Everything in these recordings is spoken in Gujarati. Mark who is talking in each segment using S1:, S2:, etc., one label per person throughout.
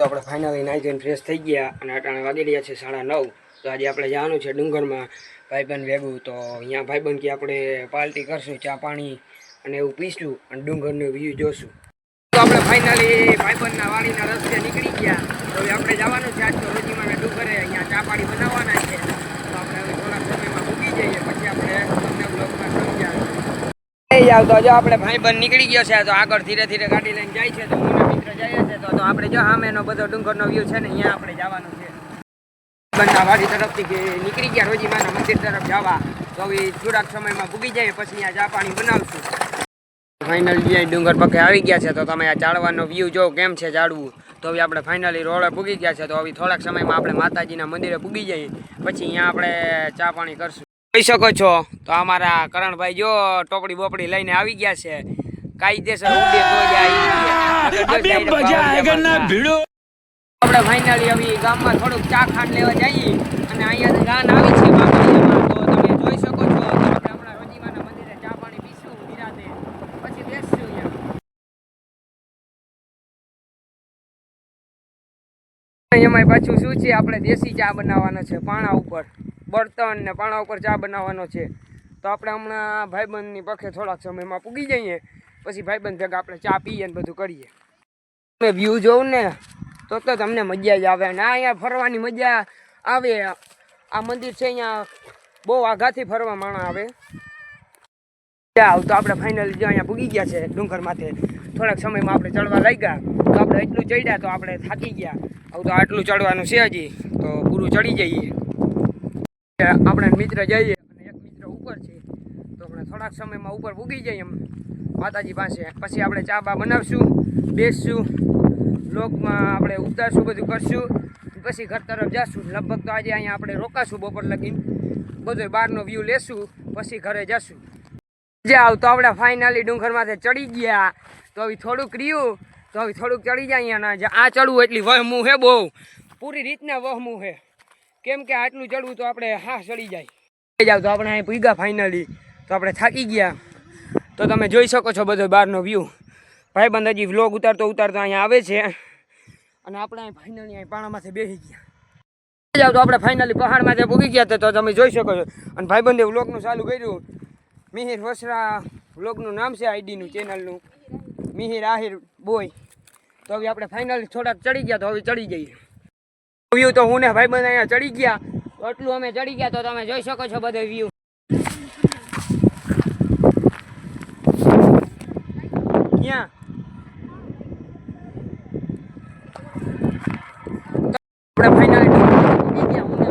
S1: આપણે ફાઇનલી નાઈ ફ્રેશ થઈ ગયા અને અટાણે વાગી રહ્યા છે સાડા નવ. તો આજે આપણે જવાનું છે ડુંગરમાં ભાઈબંધ ભેગું. તો અહીંયા ભાઈબંધ કે આપણે પાર્ટી કરશું, ચા પાણી અને એવું પીશું અને ડુંગરનો વ્યૂ જોશું. તો આપણે ફાઇનલી ભાઈબંધના વાડીના રસ્તે નીકળી ગયા. તો આપણે જવાનું છે આજ તો રોજીમાં ડુંગરે અહીંયા ચા પાણી બનાવવાના છે તો આપણે હવે થોડાક સમયમાં મૂકી જઈએ પછી આપણે તમને બ્લોગમાં સમજાવીશું એ જાવ તો જો આપણે ભાઈબંધ નીકળી ગયો છે, તો આગળ ધીરે ધીરે ગાડી લઈને જાય છે, તો મને મિત્ર જાય છે, તો આપણે જો સામેનો બધો ડુંગરનો વ્યૂ છે ને, અહીંયા આપણે જવાનું છે. બંધા તરફથી નીકળી ગયા રોજીમાના મંદિર તરફ જવા. તો હવે થોડાક સમયમાં ભૂગી જાય, પછી અહીંયા ચા પાણી બનાવશું. ફાઇનલી ડુંગર પકે આવી ગયા છે, તો તમે આ ચાળવાનો વ્યૂ જો કેમ છે ઝાડવું તો હવે આપણે ફાઇનલી રોડે પૂગી ગયા છે, તો હવે થોડાક સમયમાં આપણે માતાજીના મંદિરે પૂગી જઈએ. પછી અહીંયા આપણે ચા પાણી કરશું. જોઈ શકો છો. તો અમારા કરણભાઈ જો ટોપડી બોપડી લઈને આવી ગયા છે. કાયદેસર ઉડે તો આવી. આપણે ફાઇનલી હવે ગામમાં થોડુંક ચા ખાંડ લેવા જઈએ. અને અહીંયા ગાન આવી છે બાકડીયામાં તો તમે જોઈ શકો છો આપણે હમણાં રોજીમાના મંદિરે ચા પાણી પીશું નિરાતે. પછી બેસશું અહીંયા. એમાંય પાછું શું છે? આપણે દેશી ચા બનાવવાનો છે પાણા ઉપર. બળતણ ને પાણા ઉપર ચા બનાવવાનો છે. તો આપણે હમણાં ભાઈબંધની પખે થોડાક સમયમાં પૂગી જઈએ. પછી ભાઈબંધ ભેગા આપણે ચા પીએ ને બધું કરીએ. તમે વ્યૂ જોઉં ને, તો તો તમને મજા જ આવે. અને આ અહીંયા ફરવાની મજા આવે. આ મંદિર છે અહીંયા, બહુ આઘાથી ફરવા માણા આવે. જાવ તો આપણે ફાઇનલી જો અહીંયા પૂગી ગયા છે ડુંગર માથે. થોડાક સમયમાં આપણે ચડવા લાગ્યા. તો આપણે એટલું ચડ્યા તો આપણે થાકી ગયા. આવું તો આટલું ચડવાનું છે હજી. તો પૂરું ચડી જઈએ. આપણે મિત્ર જઈએ અને એક મિત્ર ઉપર છે. તો આપણે થોડાક સમયમાં ઉપર પૂગી જઈએ એમ. માતાજી પાસે. પછી આપણે ચા બા બનાવશું, બેસશું, લોકમાં આપણે ઉતારશું, બધું કરશું. પછી ઘર તરફ જશું. લગભગ તો આજે અહીંયા આપણે રોકાશું બપોર લગીને. બધો બહારનો વ્યૂ લેશું, પછી ઘરે જશું. જાવ તો આપણે ફાઇનલી ડુંગરમાંથી ચડી ગયા. તો હવે થોડુંક રહ્યું. તો હવે થોડુંક ચડી જાય અહીંયા આ ચડવું એટલી વહમું હે બહુ. પૂરી રીતના વહમું હે. કેમ કે આટલું ચડવું તો આપણે હા ચડી જાય. જાવ તો આપણે અહીં પૂગ્યા ફાઇનલી તો આપણે થાકી ગયા. તો તમે જોઈ શકો છો બધો બહારનો વ્યૂ ભાઈબંધ હજી વ્લોગ ઉતારતો ઉતારતો અહીંયા આવે છે. અને આપણે અહીં ફાઇનલી અહીં પાણામાંથી બેસી ગયા. જાવ તો આપણે ફાઇનલી પહાડમાંથી પૂગી ગયા તો તમે જોઈ શકો છો. અને ભાઈબંધે વ્લોગનું ચાલુ કર્યું. મિહિર વસરા વ્લોગનું નામ છે આઈડીનું ચેનલનું મિહિર આહિર બોય. તો હવે આપણે ફાઇનલી થોડાક ચડી ગયા તો હવે ચડી જઈએ. વ્યૂ તો હું ને ભાઈબંધ અહીંયા ચડી ગયા. એટલું અમે ચડી ગયા તો તમે જોઈ શકો છો બધો વ્યૂ ક્યાં? આપણે ફાઇનલી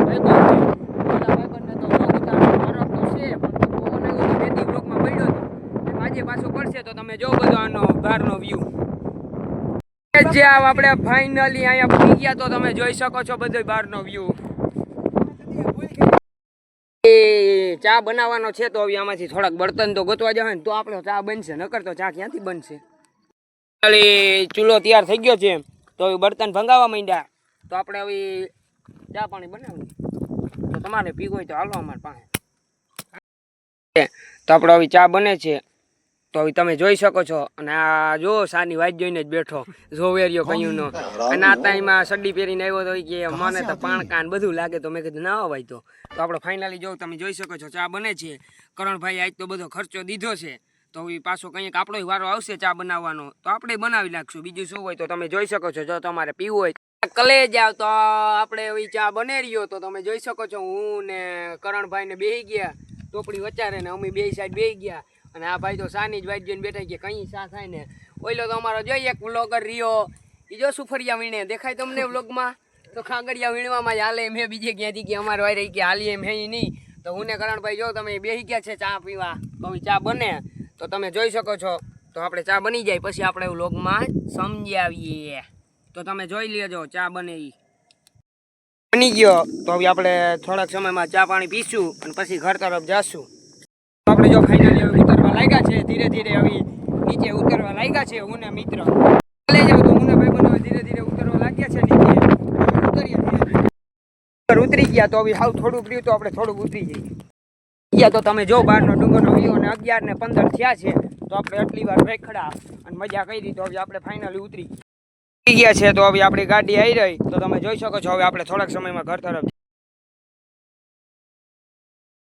S1: આજે પાછો પડશે તો તમે જો બધો આનો બહારનો વ્યૂ જે આપણે ફાઇનલી અહીંયા પહોંચી ગયા તો તમે જોઈ શકો છો બધો બહારનો વ્યૂ એ ચા બનાવવાનો છે તો હવે આમાંથી થોડાક બર્તન તો ગોતવા જવાય ને તો આપણો ચા બનશે, નકર તો ચા ક્યાંથી બનશે? ચૂલો તૈયાર થઈ ગયો છે તો હવે બર્તન ભંગાવવા માંડ્યા. તો આપણે હવે ચા પાણી બનાવી તો તમારે પીવું હોય તો હાલો અમારી પાસે. તો આપણે હવે ચા બને છે. તો હવે તમે જોઈ શકો છો. અને આ જો સાની વાત જોઈને જ બેઠો. ઝોવેરિયો કયું નો અને આ ટાઈમમાં સડી પહેરીને આવ્યો તો કે મને તો પાણ કાન બધું લાગે તો મેં કીધું ના અવાય તો. તો આપણે ફાઇનલી જો તમે જોઈ શકો છો ચા બને છે. કરણભાઈ આજ તો બધો ખર્ચો દીધો છે. તો એ પાછો કંઈક આપણો વારો આવશે ચા બનાવવાનો. તો આપણે બનાવી નાખશું. બીજું શું હોય તો તમે જોઈ શકો છો. જો તમારે પીવું હોય કલે જાવ તો આપણે હવે ચા બને રહ્યો તો તમે જોઈ શકો છો હું ને કરણભાઈ ને બેહી ગયા. ટોપડી વચારે ને અમે બે સાઈડ બેહી ગયા. અને આ ભાઈ તો સાની જ વાઈટ જોઈને બેઠા કે કઈ સા થાય ને. ઓઈલો તો અમારો જોઈએ એક વ્લોગર રહ્યો. એ જો સુફરિયા વીણે. દેખાય તમને વ્લોગમાં તો ખાગડિયા વીણવામાં જ હાલે મેં બીજે ક્યાંથી કે અમારે વાય રહી કે હાલી એમ, હે નહીં. તો હું ને કરણભાઈ જો તમે બેસી ગયા છે ચા પીવા. તો ચા બને. તો તમે જોઈ શકો છો. તો આપણે ચા બની જાય. પછી આપણે વ્લોગમાં સમજાવીએ. તો તમે જોઈ લેજો ચા બને બની ગયો. તો આપણે થોડાક સમયમાં ચા પાણી પીશું અને પછી ઘર તરફ જાશું. આપણે જો ફાઇનલી હવે ઉતરવા લાગ્યા છે, ધીરે ધીરે હવે નીચે ઉતરવા લાગ્યા છે, હું ને મિત્ર. ચાલે જાવ તો હું ને ભાઈ બંધો ધીરે ધીરે ઉતરવા લાગ્યા છે, નીચે. ઉતરીએ ઉતરી ગયા તો હવે હાવ થોડું રહ્યું તો આપણે થોડુંક ઉતરી જઈએ. ગયા તો તમે જો બહારનો ડુંગરનો વ્યૂ અને અગિયાર ને પંદર થયા છે, તો આપણે આટલી વાર રેખડા અને મજા કરી તો હવે આપણે ફાઇનલી ઉતરી ગયા. છે તો હવે આપણી ગાડી આવી રહી, તો તમે જોઈ શકો છો, હવે આપણે થોડાક સમયમાં ઘર તરફ